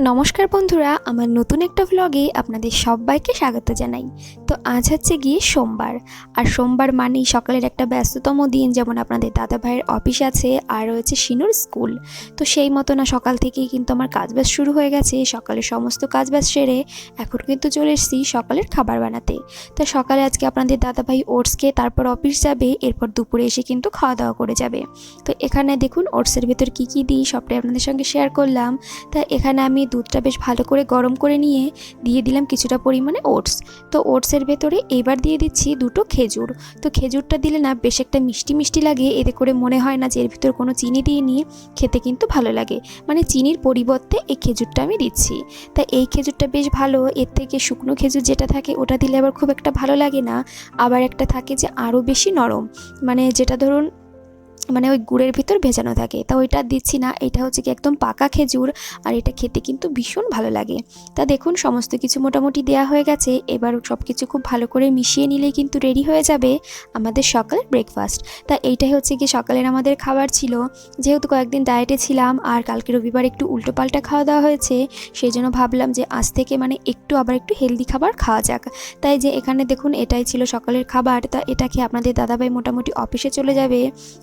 নমস্কার বন্ধুরা, আমার নতুন একটা ভ্লগে আপনাদের সবাইকে স্বাগত জানাই। তো আজ হচ্ছে গিয়ে সোমবার। আর সোমবার মানেই সকালের একটা ব্যস্ততম দিন, যেমন আপনাদের দাদা ভাইয়ের অফিস আছে, আর রয়েছে সিনুর স্কুল। তো সেই মতো না, সকাল থেকেই কিন্তু আমার কাজবাজ শুরু হয়ে গেছে। সকালের সমস্ত কাজবাজ সেরে এখন কিন্তু চলে এসেছি সকালের খাবার বানাতে। তো সকালে আজকে আপনাদের দাদা ভাই ওটস খেয়ে তারপর অফিস যাবে, এরপর দুপুরে এসে কিন্তু খাওয়া দাওয়া করে যাবে। তো এখানে দেখুন ওটসের ভেতর কী কী দিই, সবটাই আপনাদের সঙ্গে শেয়ার করলাম। তা এখানে আমি দুধটা বেশ ভালো করে গরম করে নিয়ে দিয়ে দিলাম কিছুটা পরিমাণে ওটস। তো ওটসের ভেতরে এবার দিয়ে দিচ্ছি দুটো খেজুর। তো খেজুরটা দিলে না বেশ একটা মিষ্টি মিষ্টি লাগে, এতে করে মনে হয় না যে এর ভিতর কোনো চিনি দিয়ে নিয়ে খেতে কিন্তু ভালো লাগে। মানে চিনির পরিবর্তে এই খেজুরটা আমি দিচ্ছি। তা এই খেজুরটা বেশ ভালো, এর থেকে শুকনো খেজুর যেটা থাকে ওটা দিলে আবার খুব একটা ভালো লাগে না। আবার একটা থাকে যে আরও বেশি নরম। মানে যেটা ধরুন মানে ওই গুড়ের ভিতর ভেজানো থাকে। তা ওইটা দিচ্ছি না, এটা হচ্ছে কি একদম পাকা খেজুর আর এটা খেতে কিন্তু ভীষণ ভালো লাগে। তা দেখুন, সমস্ত কিছু মোটামুটি দেওয়া হয়ে গেছে। এবার সব কিছু খুব ভালো করে মিশিয়ে নিলেই কিন্তু রেডি হয়ে যাবে আমাদের সকালের ব্রেকফাস্ট তা এইটাই হচ্ছে কি সকালের আমাদের খাবার ছিল। যেহেতু কয়েকদিন ডায়েটে ছিলাম আর কালকে রবিবার একটু উল্টোপাল্টা খাওয়া দাওয়া হয়েছে, সেই জন্য ভাবলাম যে আজ থেকে মানে একটু আবার একটু হেলদি খাবার খাওয়া যাক। তাই যে এখানে দেখুন, এটাই ছিল সকালের খাবার। তা এটা খেয়ে আপনাদের দাদাভাই মোটামুটি অফিসে চলে যাবে।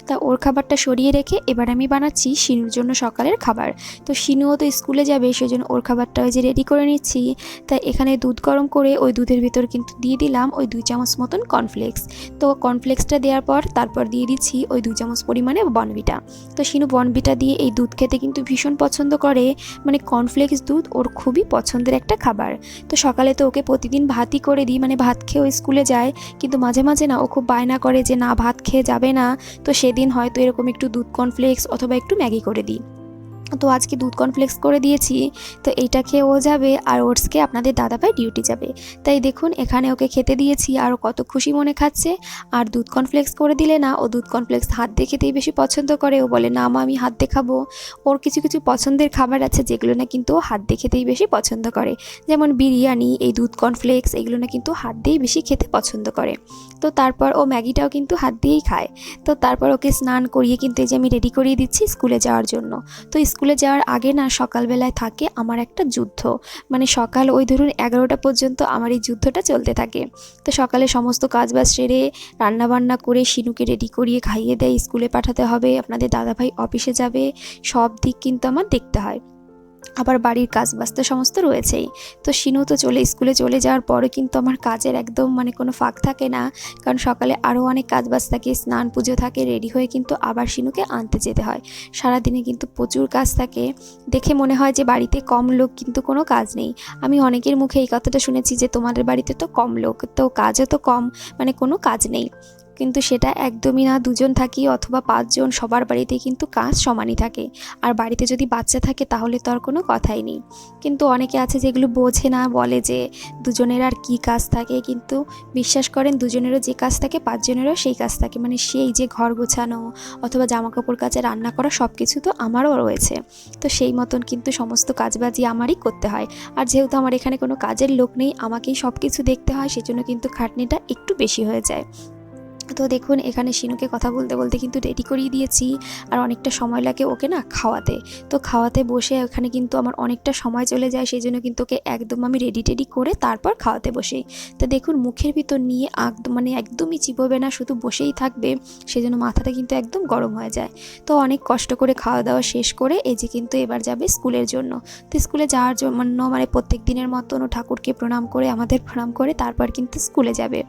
তা ওর খাবারটা সরিয়ে রেখে এবার আমি বানাচ্ছি শিনুর জন্য সকালের খাবার। তো শিনুও তো স্কুলে যাবে সেই জন্য ওর খাবারটা ওই যে রেডি করে নিচ্ছি। তাই এখানে দুধ গরম করে ওই দুধের ভিতর কিন্তু দিয়ে দিলাম ওই দুই চামচ মতন কর্নফ্লেক্স তো কর্নফ্লেক্সটা দেওয়ার পর তারপর দিয়ে দিচ্ছি ওই দুই চামচ পরিমাণে বনবিটা তো শিনু বনবিটা দিয়ে এই দুধ খেতে কিন্তু ভীষণ পছন্দ করে। মানে কর্নফ্লেক্স দুধ ওর খুবই পছন্দের একটা খাবার। তো সকালে তো ওকে প্রতিদিন ভাতই করে দিই মানে ভাত খেয়ে ও স্কুলে যায়। কিন্তু মাঝে মাঝে না ও খুব বায়না করে যে না, ভাত খেয়ে যাবে না। তো সেদিন হয়তো এরকম একটু দুধ কর্নফ্লেক্স অথবা একটু ম্যাগি করে দিই। তো আজকে দুধ কর্নফ্লেক্স করে দিয়েছি, তো এইটা খেয়ে ও যাবে আর ওটসকে আপনাদের দাদাভাই ডিউটি যাবে। তাই দেখুন, এখানে ওকে খেতে দিয়েছি আর ও কত খুশি মনে খাচ্ছে। আর দুধ কর্নফ্লেক্স করে দিলে না, ও দুধ কর্নফ্লেক্স হাত দিয়ে খেতেই বেশি পছন্দ করে। ও বলে, না মা, আমি হাত দিয়ে খাব। ওর কিছু কিছু পছন্দের খাবার আছে, যেগুলো না কিন্তু হাত দিয়ে খেতেই বেশি পছন্দ করে। যেমন বিরিয়ানি, এই দুধ কর্নফ্লেক্স এগুলো না কিন্তু হাত দিয়েই বেশি খেতে পছন্দ করে। তো তারপর ও ম্যাগিটাও কিন্তু হাত দিয়েই খায়। তো তারপর ওকে স্নান করিয়ে কিন্তু এই যে আমি রেডি করিয়ে দিচ্ছি স্কুলে যাওয়ার জন্য। তো স্কুলে যাওয়ার আগে না সকালবেলায় থাকে আমার একটা যুদ্ধ। মানে সকাল ওই ধরুন এগারোটা পর্যন্ত আমার এই যুদ্ধটা চলতে থাকে। তো সকালে সমস্ত কাজবাজ সেরে রান্নাবান্না করে শিনুকে রেডি করিয়ে খাইয়ে দেয়, স্কুলে পাঠাতে হবে, আপনাদের দাদাভাই অফিসে যাবে, সব দিক কিন্তু আমার দেখতে হয়। আবার বাড়ির কাজ বাজ তো সমস্ত রয়েছেই। তো শিনু তো চলে, স্কুলে চলে যাওয়ার পরে কিন্তু আমার কাজের একদম মানে কোনো ফাঁক থাকে না। কারণ সকালে আরও অনেক কাজ বাজ থাকে, স্নান পুজো থাকে, রেডি হয়ে কিন্তু আবার শিনুকে আনতে যেতে হয়। সারাদিনে কিন্তু প্রচুর কাজ থাকে। দেখে মনে হয় যে বাড়িতে কম লোক কিন্তু কোনো কাজ নেই। আমি অনেকের মুখে এই কথাটা শুনেছি যে তোমাদের বাড়িতে তো কম লোক, তো কাজও তো কম মানে কোনো কাজ নেই। কিন্তু সেটা একদমই না। দুজন থাকি অথবা পাঁচজন সবার বাড়িতেই কিন্তু কাজ সমানই থাকে। আর বাড়িতে যদি বাচ্চা থাকে তাহলে তো আর কোনো কথাই নেই। কিন্তু অনেকে আছে যেগুলো বোঝে না, বলে যে দুজনের আর কি কাজ থাকে। কিন্তু বিশ্বাস করেন দুজনেরও যে কাজ থাকে, পাঁচজনেরও সেই কাজ থাকে। মানে সেই যে ঘর গোছানো অথবা জামা কাপড় কাচে রান্না করা সব কিছু তো আমারও রয়েছে। তো সেই মতন কিন্তু সমস্ত কাজবাজি আমারই করতে হয়। আর যেহেতু আমার এখানে কোনো কাজের লোক নেই, আমাকেই সব কিছু দেখতে হয়, সেজন্য কিন্তু খাটনিটা একটু বেশি হয়ে যায়। তো দেখুন, এখানে শিনুকে কথা বলতে বলতে কিন্তু রেডি করিয়ে দিয়েছি। আর অনেকটা সময় লাগে ওকে না খাওয়াতে। তো খাওয়াতে বসে ওখানে কিন্তু আমার অনেকটা সময় চলে যায়, সেই জন্য কিন্তু ওকে একদম আমি রেডি টেডি করে তারপর খাওয়াতে বসি। তো দেখুন, মুখের ভিতর নিয়ে একদম মানে একদমই চিবোবে না, শুধু বসেই থাকবে, সেই জন্য মাথাটা কিন্তু একদম গরম হয়ে যায়। তো অনেক কষ্ট করে খাওয়া দাওয়া শেষ করে এই যে কিন্তু এবার যাবে স্কুলের জন্য। তো স্কুলে যাওয়ার জন্য মানে প্রত্যেক দিনের মতন ও ঠাকুরকে প্রণাম করে, আমাদের প্রণাম করে তারপর কিন্তু স্কুলে যাবে।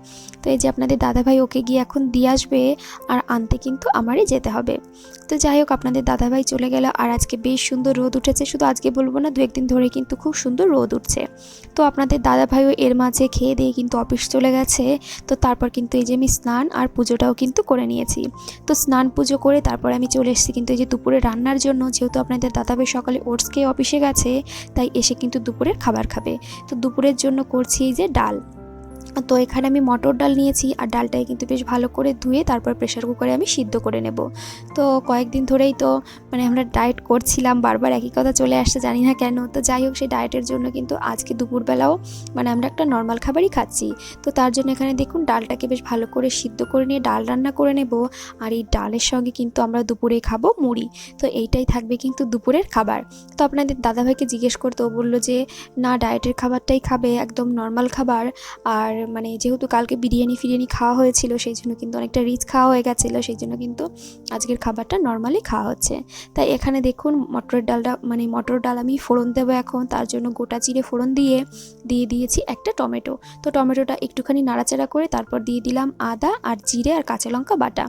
তো এই যে আপনাদের দাদাভাই ওকে গিয়ে এখন দিয়ে আসবে আর আনতে কিন্তু আমারই যেতে হবে। তো যাই হোক, আপনাদের দাদাভাই চলে গেল আর আজকে বেশ সুন্দর রোদ উঠেছে। শুধু আজকে বলব না দু একদিন ধরে কিন্তু খুব সুন্দর রোদ উঠছে। তো আপনাদের দাদাভাইও এর মাঝে খেয়ে দিয়ে কিন্তু অফিস চলে গেছে। তো তারপর কিন্তু এই যে আমি স্নান আর পুজোটাও কিন্তু করে নিয়েছি। তো স্নান পুজো করে তারপর আমি চলে এসেছি কিন্তু এই যে দুপুরে রান্নার জন্য। যেহেতু আপনাদের দাদাভাই সকালে ওটস খেয়ে অফিসে গেছে, তাই এসে কিন্তু দুপুরের খাবার খাবে। তো দুপুরের জন্য করছি এই যে ডাল। তো এখানে আমি মটর ডাল নিয়েছি আর ডালটাকে কিন্তু বেশ ভালো করে ধুয়ে তারপর প্রেশার কুকারে আমি সিদ্ধ করে নেব। তো কয়েকদিন ধরেই তো মানে আমরা ডায়েট করছিলাম, বারবার একই কথা চলে আসছে, জানি না কেন। তো যাই হোক, সেই ডায়েটের জন্য কিন্তু আজকে দুপুরবেলাও মানে আমরা একটা নর্মাল খাবারই খাচ্ছি। তো তার জন্য এখানে দেখুন, ডালটাকে বেশ ভালো করে সিদ্ধ করে নিয়ে ডাল রান্না করে নেব। আর এই ডালের সঙ্গে কিন্তু আমরা দুপুরে খাব মুড়ি। তো এইটাই থাকবে কিন্তু দুপুরের খাবার। তো আপনাদের দাদাভাইকে জিজ্ঞেস করতে বলল যে, না ডায়েটের খাবারটাই খাবে, একদম নর্মাল খাবার। আর মানে যেহেতু কালকে বিরিয়ানি ফিরিয়ানি খাওয়া হয়েছিল, সেই জন্য কিন্তু অনেকটা রিচ খাওয়া হয়ে গেছিল, সেই জন্য কিন্তু আজকের খাবারটা নর্মালি খাওয়া হচ্ছে। তাই এখানে দেখুন মটরের ডালটা মানে মটর ডাল আমি ফোড়ন দেবো এখন, তার জন্য গোটা চিড়ে ফোড়ন দিয়ে দিয়ে দিয়েছি একটা টমেটো। তো টমেটোটা একটুখানি নাড়াচাড়া করে তারপর দিয়ে দিলাম আদা আর জিরে আর কাঁচা লঙ্কা বাটা।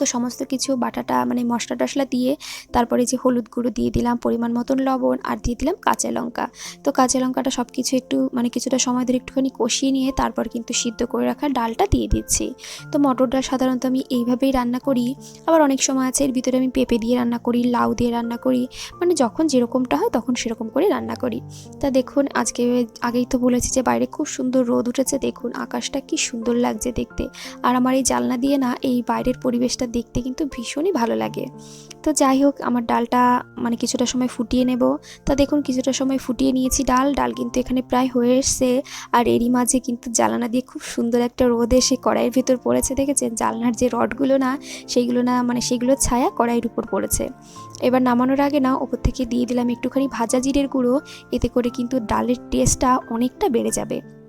তো সমস্ত কিছু বাটাটা মানে মশলা টশলা দিয়ে তারপরে যে হলুদ গুঁড়ো দিয়ে দিলাম, পরিমাণ মতন লবণ আর দিয়ে দিলাম কাঁচা লঙ্কা। তো কাঁচা লঙ্কাটা সব কিছু একটু মানে কিছুটা সময় ধরে একটুখানি কষিয়ে নিয়ে তারপর কিন্তু সিদ্ধ করে রাখা ডালটা দিয়ে দিচ্ছি। তো মটর ডাল সাধারণত আমি এইভাবেই রান্না করি। আবার অনেক সময় আছে এর ভিতরে আমি পেঁপে দিয়ে রান্না করি, লাউ দিয়ে রান্না করি মানে যখন যেরকমটা হয় তখন সেরকম করে রান্না করি। তা দেখুন, আজকে আগেই তো বলেছি যে বাইরে খুব সুন্দর রোদ উঠেছে, দেখুন আকাশটা কি সুন্দর লাগছে দেখতে। আর আমার এই জালনা দিয়ে না, এই বাইরের পরিবেশটা দেখতে কিন্তু ভীষণই ভালো লাগে। তো যাই হোক, আমার ডালটা মানে কিছুটা সময় ফুটিয়ে নেব। তা দেখুন, কিছুটা সময় ফুটিয়ে নিয়েছি ডাল। ডাল কিন্তু এখানে প্রায় হয়ে এসছে। আর এরই মাঝে কিন্তু জ্বালানা দিয়ে খুব সুন্দর একটা রোদ এসে কড়াইয়ের ভিতর পড়েছে, দেখেছেন? জালনার যে রডগুলো না, সেইগুলো না মানে সেগুলোর ছায়া কড়াইয়ের উপর পড়েছে। এবার নামানোর আগে না, ওপর থেকে দিয়ে দিলাম একটুখানি ভাজা জিরের গুঁড়ো। এতে করে কিন্তু ডালের টেস্টটা অনেকটা বেড়ে যাবে।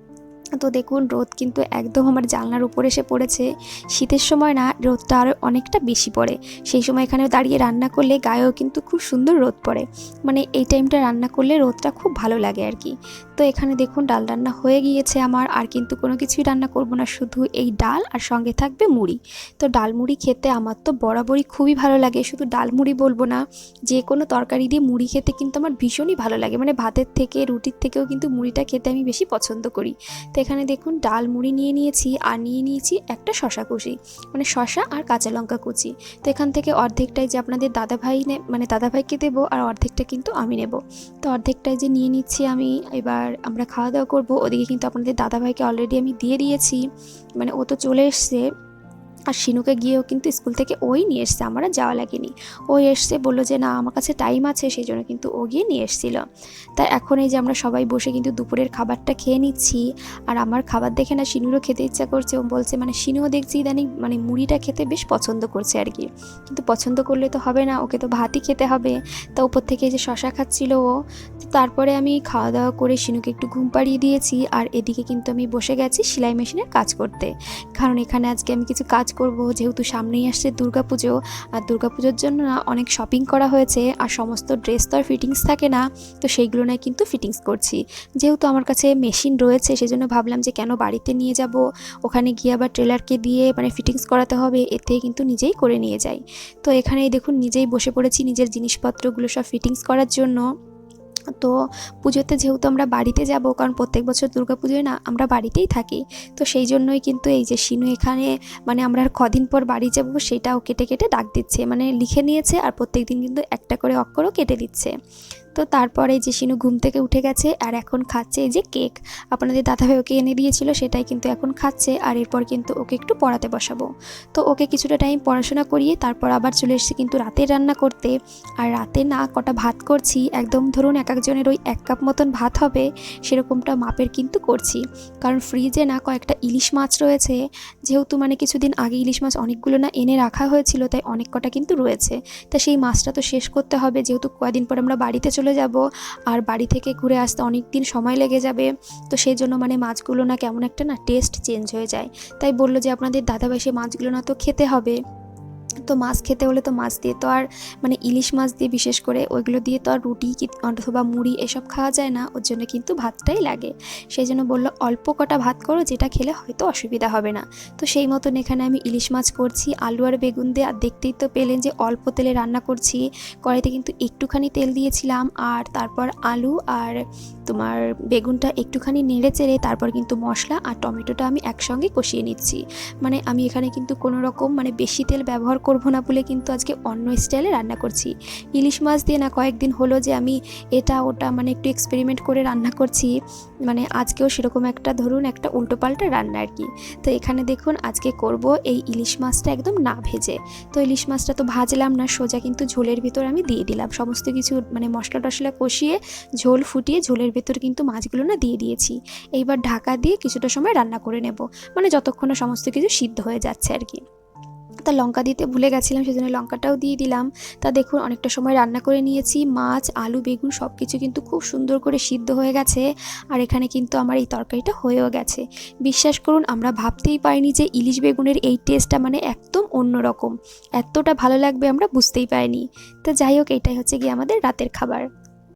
তো দেখুন, রোদ কিন্তু একদম আমার জানলার উপরে এসে পড়েছে। শীতের সময় না, রোদটা আরও অনেকটা বেশি পড়ে। সেই সময় এখানে দাঁড়িয়ে রান্না করলে গায়েও কিন্তু খুব সুন্দর রোদ পড়ে। মানে এই টাইমটা রান্না করলে রোদটা খুব ভালো লাগে আর কি। তো এখানে দেখুন, ডাল রান্না হয়ে গিয়েছে আমার। আর কিন্তু কোনো কিছুই রান্না করব না, শুধু এই ডাল আর সঙ্গে থাকবে মুড়ি। তো ডাল মুড়ি খেতে আমার তো বরাবরই খুবই ভালো লাগে। শুধু ডাল মুড়ি বলব না, যে কোনো তরকারি দিয়ে মুড়ি খেতে কিন্তু আমার ভীষণই ভালো লাগে। মানে ভাতের থেকে, রুটির থেকেও কিন্তু মুড়িটা খেতে আমি বেশি পছন্দ করি। তো এখানে দেখুন ডাল মুড়ি নিয়ে নিয়েছি আর নিয়ে নিয়েছি একটা শশা কুচি মানে শশা আর কাঁচা লঙ্কা কুচি। তো এখান থেকে অর্ধেকটাই যে আপনাদের দাদাভাই মানে দাদাভাইকে দেবো আর অর্ধেকটা কিন্তু আমি নেব। তো অর্ধেকটাই যে নিয়ে নিচ্ছি আমি, এবার আমরা খাওয়া দাওয়া করব। ওদিকে কিন্তু আপনাদের দাদাভাইকে অলরেডি আমি দিয়ে দিয়েছি। মানে ও তো চলে এসছে। আর শিনুকে গিয়েও কিন্তু স্কুল থেকে ওই নিয়ে এসছে, আমার যাওয়া লাগেনি। ও এসছে, বলল যে না, আমার কাছে টাইম আছে, সেই জন্য কিন্তু ও গিয়ে নিয়ে এসেছিল। তাই এখন এই যে আমরা সবাই বসে কিন্তু দুপুরের খাবারটা খেয়ে নিচ্ছি, আর আমার খাবার দেখে না শিনুরও খেতে ইচ্ছা করছে। ও বলছে মানে শিনুও দেখছি ইদানিং মানে মুড়িটা খেতে বেশ পছন্দ করছে আর কি। কিন্তু পছন্দ করলে তো হবে না, ওকে তো ভাতই খেতে হবে। তা উপর থেকে যে শশা খাচ্ছিল ও, তো তারপরে আমি খাওয়া দাওয়া করে শিনুকে একটু ঘুম পাড়িয়ে দিয়েছি। আর এদিকে কিন্তু আমি বসে গেছি সেলাই মেশিনের কাজ করতে। কারণ এখানে আজকে আমি কিছু কাজ করব, যেহেতু সামনেই আসছে দুর্গাপুজো, আর দুর্গাপুজোর জন্য না অনেক শপিং করা হয়েছে, আর সমস্ত ড্রেস তো আর ফিটিংস থাকে না, তো সেইগুলো নয় কিন্তু ফিটিংস করছি। যেহেতু আমার কাছে মেশিন রয়েছে, সেজন্য ভাবলাম যে কেন বাড়িতে নিয়ে যাব, ওখানে গিয়ে আবার ট্রেলারকে দিয়ে মানে ফিটিংস করাতে হবে এতে কিন্তু নিজেই করে নিয়ে যাই। তো এখানেই দেখুন, নিজেই বসে পড়েছি নিজের জিনিসপত্রগুলো সব ফিটিংস করার জন্য। তো পুজোতে যেহেতু আমরা বাড়িতে যাব, কারণ প্রত্যেক বছর পুজোয় না আমরা বাড়িতেই থাকি, তো সেই জন্যই কিন্তু এই যে শিনু এখানে মানে আমরা আর কদিন পর বাড়ি যাব সেটাও কেটে কেটে ডাক দিচ্ছে মানে লিখে নিয়েছে আর প্রত্যেক দিন কিন্তু একটা করে অক্ষরও কেটে দিচ্ছে। তো তারপরে যে শিনু ঘুম থেকে উঠে গেছে আর এখন খাচ্ছে এই যে কেক। আপনাদের দাদাভাই ওকে এনে দিয়েছিল, সেটাই কিন্তু এখন খাচ্ছে আর এরপর কিন্তু ওকে একটু পড়াতে বসাবো। তো ওকে কিছুটা টাইম পড়াশোনা করিয়ে তারপর আবার চলে এসেছি কিন্তু রাতের রান্না করতে। আর রাতে না কটা ভাত করছি, একদম ধরুন এক একজনের ওই এক কাপ মতন ভাত হবে, সেরকমটা মাপের কিন্তু করছি। কারণ ফ্রিজে না কয়েকটা ইলিশ মাছ রয়েছে, যেহেতু মানে কিছুদিন আগে ইলিশ মাছ অনেকগুলো না এনে রাখা হয়েছিল, তাই অনেক কটা কিন্তু রয়েছে। তা সেই মাছটা তো শেষ করতে হবে, যেহেতু কয়েকদিন পর আমরা বাড়িতে চলে যাব। আর বাড়ি থেকে ঘুরে আসতে অনেক দিন সময় লেগে যাবে। তো সেই জন্য মানে মাছগুলো না কেমন একটা না টেস্ট চেঞ্জ হয়ে যায়। তাই বলল যে, আপনাদের দাদাবাসী মাছগুলো না তো খেতে হবে। তো মাছ খেতে হলে তো মাছ দিয়ে তো আর মানে ইলিশ মাছ দিয়ে বিশেষ করে ওইগুলো দিয়ে তো আর রুটি অথবা মুড়ি এসব খাওয়া যায় না, ওর জন্য কিন্তু ভাতটাই লাগে। সেই জন্য বলল, অল্প কটা ভাত করো, যেটা খেলে হয়তো অসুবিধা হবে না। তো সেই মতন এখানে আমি ইলিশ মাছ করছি, আলু আর বেগুন দিয়ে, আর দেখতেই তো পেলেন যে অল্প তেলে রান্না করছি। কড়াইতে কিন্তু একটুখানি তেল দিয়েছিলাম, আর তারপর আলু আর তোমার বেগুনটা একটুখানি নেড়ে চেড়ে তারপর কিন্তু মশলা আর টমেটোটা আমি একসঙ্গে কষিয়ে নিচ্ছি। মানে আমি এখানে কিন্তু কোনো রকম মানে বেশি তেল ব্যবহার করব না বলে কিন্তু আজকে অন্য স্টাইলে রান্না করছি। ইলিশ মাছ দিয়ে না কয়েকদিন হলো যে আমি এটা ওটা মানে একটু এক্সপেরিমেন্ট করে রান্না করছি। মানে আজকেও সেরকম একটা ধরুন একটা উল্টোপাল্টা রান্না আর কি। তো এখানে দেখুন আজকে করব এই ইলিশ মাছটা একদম না ভেজে। তো ইলিশ মাছটা তো ভাজলাম না, সোজা কিন্তু ঝোলের ভিতর আমি দিয়ে দিলাম। সমস্ত কিছু মানে মশলা টশলা কষিয়ে ঝোল ফুটিয়ে ঝোলের ভেতর কিন্তু মাছগুলো না দিয়ে দিয়েছি। এইবার ঢাকা দিয়ে কিছুটা সময় রান্না করে নেব। মানে যতক্ষণে সমস্ত কিছু সিদ্ধ হয়ে যাচ্ছে আর কি। তা লঙ্কা দিতে ভুলে গেছিলাম, সেজন্য লঙ্কাটাও দিয়ে দিলাম। তা দেখুন, অনেকটা সময় রান্না করে নিয়েছি। মাছ, আলু, বেগুন সব কিছু কিন্তু খুব সুন্দর করে সিদ্ধ হয়ে গেছে। আর এখানে কিন্তু আমার এই তরকারিটা হয়েও গেছে। বিশ্বাস করুন, আমরা ভাবতেই পারিনি যে ইলিশ বেগুনের এই টেস্টটা মানে একদম অন্যরকম এতটা ভালো লাগবে আমরা বুঝতেই পারিনি। তো যাই হোক, এটাই হচ্ছে গিয়ে আমাদের রাতের খাবার।